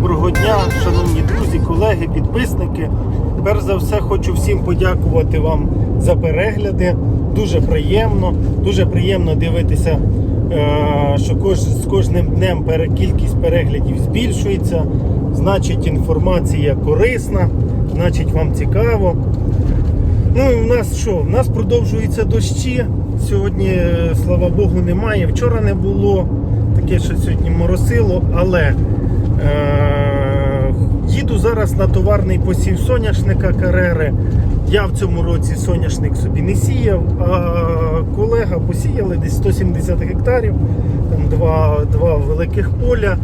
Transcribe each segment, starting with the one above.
доброго дня, шановні друзі, колеги, підписники. Перш за все, хочу всім подякувати вам за перегляди. Дуже приємно, дуже приємно дивитися, е, що з кожним днем кількість переглядів збільшується. Значить, інформація корисна, значить, вам цікаво. Ну, і у нас що? У нас продовжуються дощі. Сьогодні, е, слава Богу, немає. Вчора не було. Таке, що сьогодні моросило, але е- їду зараз на товарний посів соняшника карери. Я в цьому році соняшник собі не сіяв, а колега посіяли десь 170 гектарів, там два, два великих поля.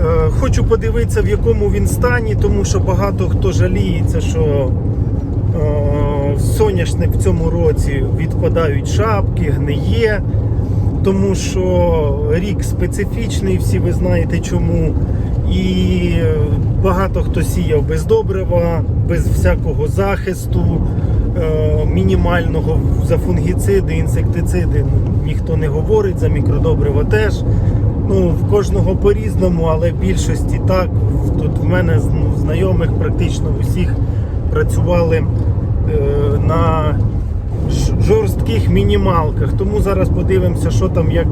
Е, Хочу подивитися, в якому він стані, тому що багато хто жаліється, що е, соняшник в цьому році відпадають шапки, гниє, тому що рік специфічний, всі ви знаєте чому. І багато хто сіяв без добрива, без всякого захисту, е, мінімального за фунгіциди, інсектициди. Ніхто не говорить, за мікродобрива теж. Ну, в кожного по-різному, але в більшості так. Тут в мене ну, знайомих практично усіх працювали е, на жорстких мінімалках. Тому зараз подивимося, що там як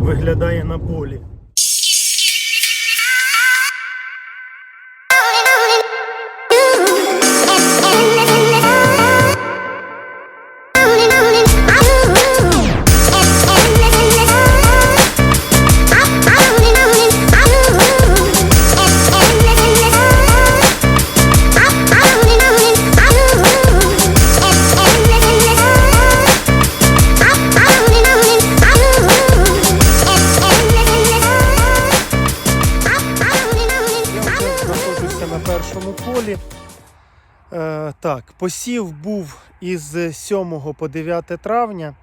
виглядає на полі. Полі. Е, так, посів був із 7 по 9 травня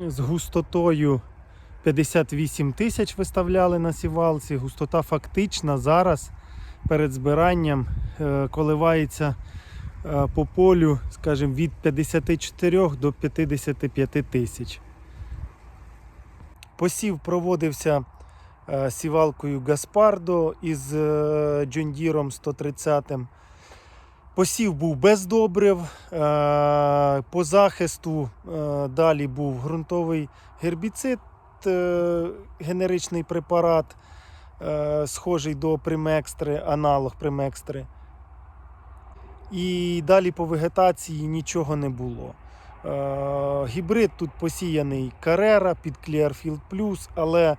з густотою 58 тисяч виставляли на сівалці. Густота фактична зараз перед збиранням е, коливається е, по полю, скажімо, від 54 до 55 тисяч. Посів проводився е, сівалкою Гаспардо із Джондіром 130. Посів був без добрив. е, По захисту е, далі був ґрунтовий гербіцид, е, генеричний препарат, схожий до примекстри, аналог примекстри. І далі по вегетації нічого не було. Гібрид тут посіяний Carrera під Clearfield Plus, але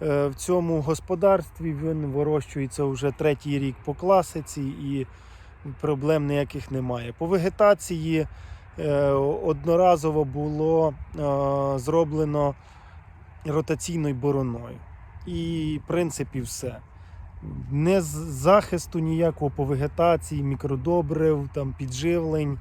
в цьому господарстві він вирощується вже третій рік по класиці і проблем ніяких немає. По вегетації е, одноразово було е, зроблено ротаційною бороною. І, в принципі, все. Не з захисту ніякого по вегетації, мікродобрив, там, підживлень,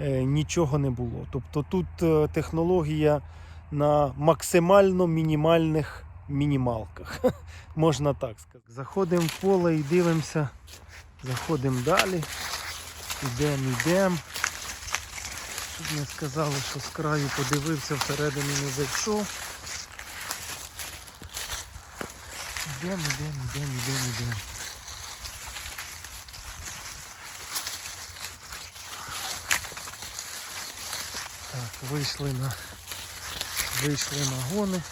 е, нічого не було. Тобто тут технологія на максимально мінімальних мінімалках. Можна так сказати. Заходимо в поле і дивимося. Заходимо далі. Йдемо, йдемо. Щоб не сказали, що з краю подивився, всередину не зайшов. Йдемо, йдемо, йдемо, йдемо, йдемо. Так, вийшли на вийшли на гони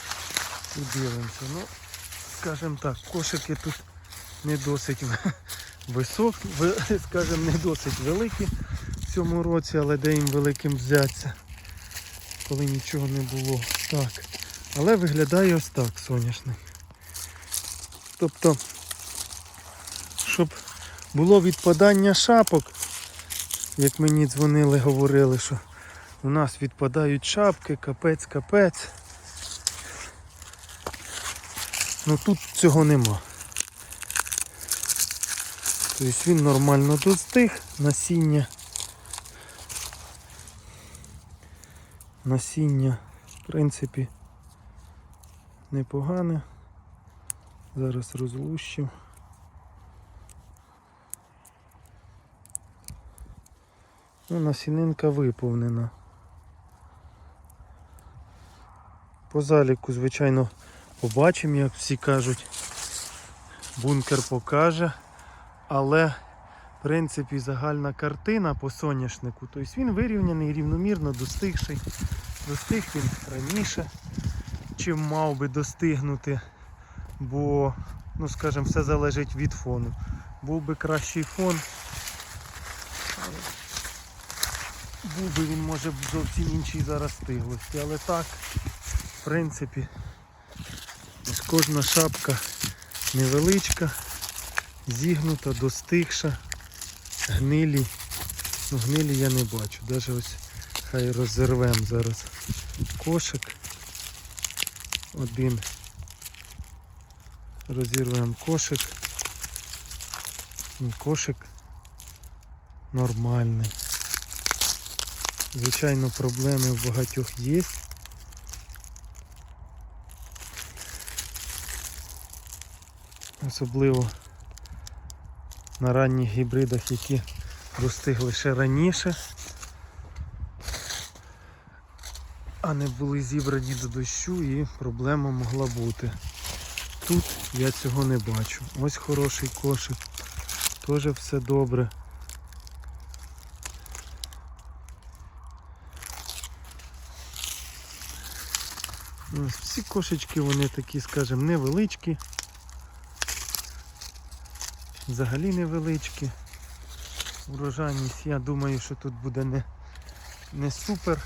і дивимося. Ну, скажімо так, кошики тут не досить високі, скажімо, не досить великі в цьому році, але де їм великим взяться, коли нічого не було. Так. Але виглядає ось так соняшник. Тобто, щоб було відпадання шапок, як мені дзвонили, говорили, що у нас відпадають шапки, капець, капець. Ну тут цього нема. Тобто він нормально достиг, насіння. Насіння, в принципі, непогане. Зараз розлущу. Ну, насінинка виповнена. По заліку, звичайно, побачимо, як всі кажуть. Бункер покаже. Але, в принципі, загальна картина по соняшнику. Тобто він вирівняний, рівномірно достигший. Достиг він раніше, чим мав би достигнути. Бо, ну скажімо, все залежить від фону. Був би кращий фон, був би він може зовсім іншій зараз стиглості. Але так, в принципі, кожна шапка невеличка, зігнута, достигша, гнилі. Ну, гнилі я не бачу. Навіть ось хай розірвемо зараз кошик. Один. Розірвемо кошик. І кошик нормальний. Звичайно, проблеми в багатьох є. Особливо на ранніх гібридах, які достигли ще раніше, а не були зібрані до дощу і проблема могла бути. Тут я цього не бачу. Ось хороший кошик, теж все добре. Всі кошечки вони такі, скажімо, невеличкі. Взагалі невеличкі. Урожайність, я думаю, що тут буде не, не супер.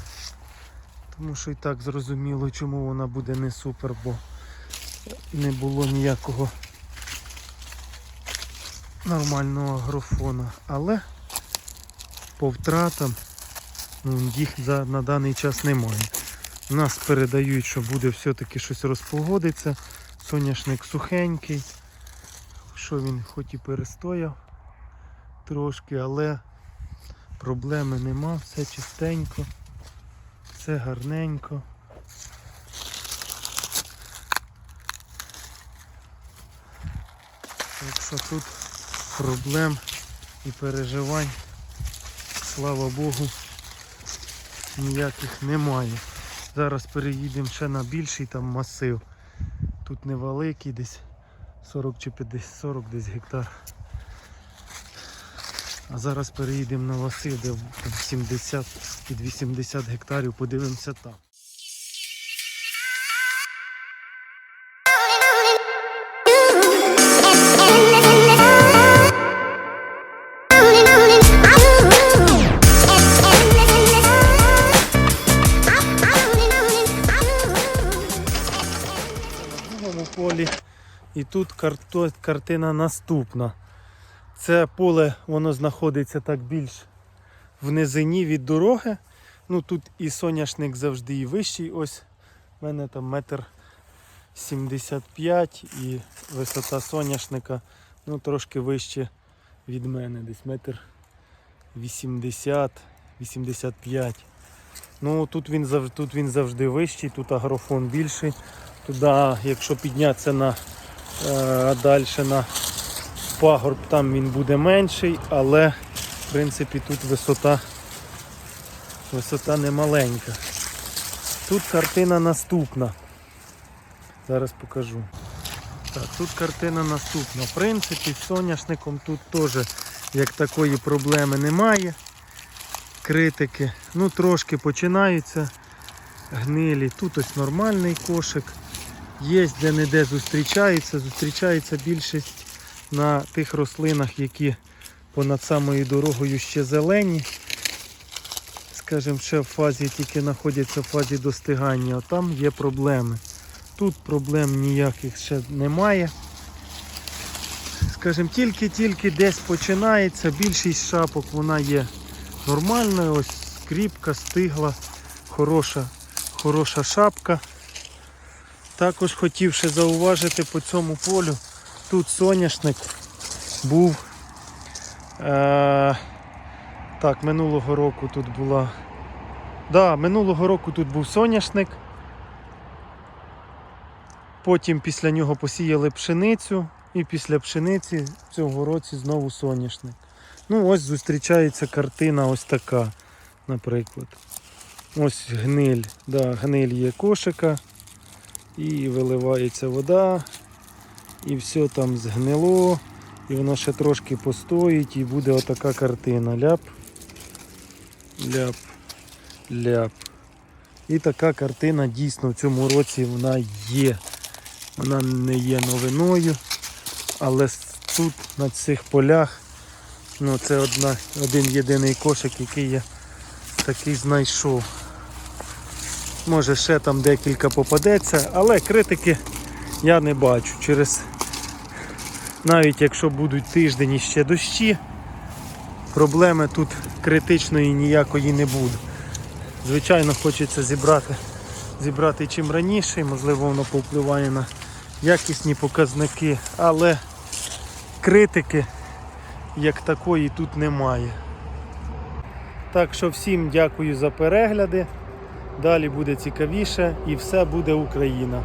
Тому що і так зрозуміло, чому вона буде не супер, бо не було ніякого нормального агрофона. Але по втратам ну, їх за, на даний час немає. Нас передають, що буде все-таки щось розпогодиться. Соняшник сухенький. Що він хоч і перестояв трошки, але проблеми нема, все чистенько, все гарненько. Так що тут проблем і переживань, слава Богу, ніяких немає. Зараз переїдемо ще на більший там масив. Тут невеликий десь 40 чи 50, 40 десь гектар. А зараз переїдемо на ласи, де 70 під 80 гектарів, подивимося там. І тут картина наступна. Це поле воно знаходиться так більш в низині від дороги. Ну тут і соняшник завжди і вищий. Ось в мене там метр 75 і висота соняшника ну, трошки вище від мене, десь метр 80, 85. Ну тут він тут він завжди вищий, тут агрофон більший. Туди, якщо піднятися на е, далі на пагорб, там він буде менший, але в принципі тут висота, висота не маленька. Тут картина наступна. Зараз покажу. Так, тут картина наступна. В принципі, з соняшником тут теж як такої проблеми немає. Критики. Ну трошки починаються гнилі. Тут ось нормальний кошик. Є де-не-де зустрічається. Зустрічається більшість на тих рослинах, які понад самою дорогою ще зелені. Скажімо, ще в фазі тільки знаходяться в фазі достигання, а там є проблеми. Тут проблем ніяких ще немає. Скажімо, тільки-тільки десь починається, більшість шапок вона є нормальною, ось скріпка, стигла, хороша, хороша шапка. Також хотів ще зауважити по цьому полю. Тут соняшник був. Е, так, минулого року тут була. Да, минулого року тут був соняшник. Потім після нього посіяли пшеницю і після пшениці цього році знову соняшник. Ну ось зустрічається картина ось така, наприклад. Ось гниль, да, гниль є кошика, і виливається вода, і все там згнило, І воно ще трошки постоїть і буде отака картина. Ляп, ляп, ляп. І така картина дійсно в цьому році вона є. Вона не є новиною, але тут на цих полях ну, це одна, один єдиний кошик, який я такий знайшов. Може ще там декілька попадеться, але критики я не бачу. Через навіть якщо будуть тиждень і ще дощі, проблеми тут критичної ніякої не буде. Звичайно, хочеться зібрати, зібрати чим раніше, можливо, воно повпливає на якісні показники, але критики як такої тут немає. Так що всім дякую за перегляди. Далі буде цікавіше і все буде Україна.